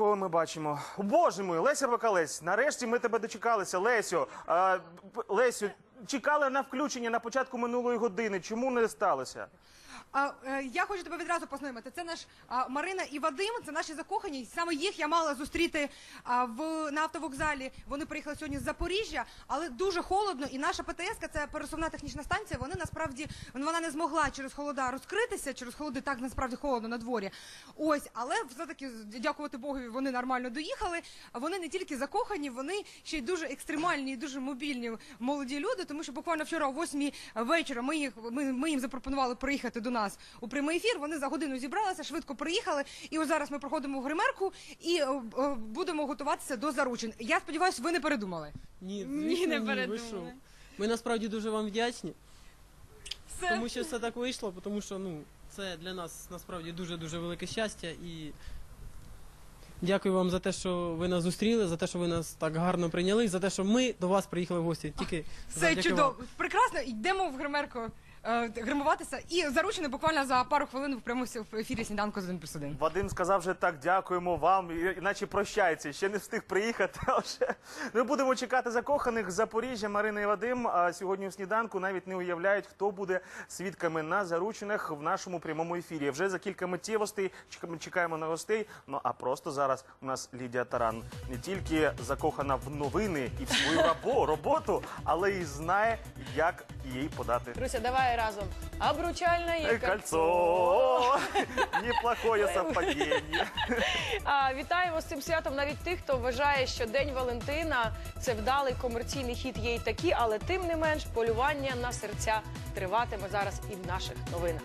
кого ми бачимо? Боже мой, Леся Бакалець, нарешті ми тебе дочекалися. Лесю, а, Лесю, чекали на включення на початку минулої години. Чому не сталося? Е, я хочу тебе відразу познайомити. Це наш Марина і Вадим, це наші закохані. Саме їх я мала зустріти в на автовокзалі. Вони приїхали сьогодні з Запоріжжя, але дуже холодно. І наша ПТС, це пересувна технічна станція. Вони насправді не змогла через холода розкритися. Через холоди так насправді холодно на дворі. Ось, але все таки дякувати Богові, вони нормально доїхали. Вони не тільки закохані, вони ще й дуже екстремальні і дуже мобільні молоді люди. Тому що буквально вчора о 8 вечора ми їх ми, ми їм запропонували приїхати до нас у прямий ефір. Вони за годину зібралися, швидко приїхали. І ось зараз ми проходимо в гримерку і е, е, будемо готуватися до заручин. Я сподіваюся, ви не передумали. Ні, Ні, звісно, не ви передумали. Ми насправді дуже вам вдячні, Все. тому що все так вийшло, тому що ну, це для нас насправді дуже-дуже велике щастя і дякую вам за те, що ви нас зустріли, за те, що ви нас так гарно прийняли, за те, що ми до вас приїхали в гості. Тільки Все завдяки чудово, прекрасно. Йдемо в гримерку гримуватися. І заручені буквально за пару хвилин в прямому ефірі сніданку з 1 плюс 1. Вадим сказав вже так, дякуємо вам, іначе прощається. Ще не встиг приїхати. А вже ми будемо чекати закоханих Запоріжжя. Марина і Вадим. А сьогодні у сніданку навіть не уявляють, хто буде свідками на заручених в нашому прямому ефірі. Вже за кілька миттєвостей чекаємо- на гостей. Ну а просто зараз у нас Лідія Таран не тільки закохана в новини і в свою роботу, але й знає, як їй подати. Руся, давай разом. Обручальне Е, Кольцо! Неплохое совпадение. А, вітаємо з цим святом навіть тих, хто вважає, що День Валентина це вдалий комерційний хід є й такі, але тим не менш полювання на серця триватиме зараз і в наших новинах.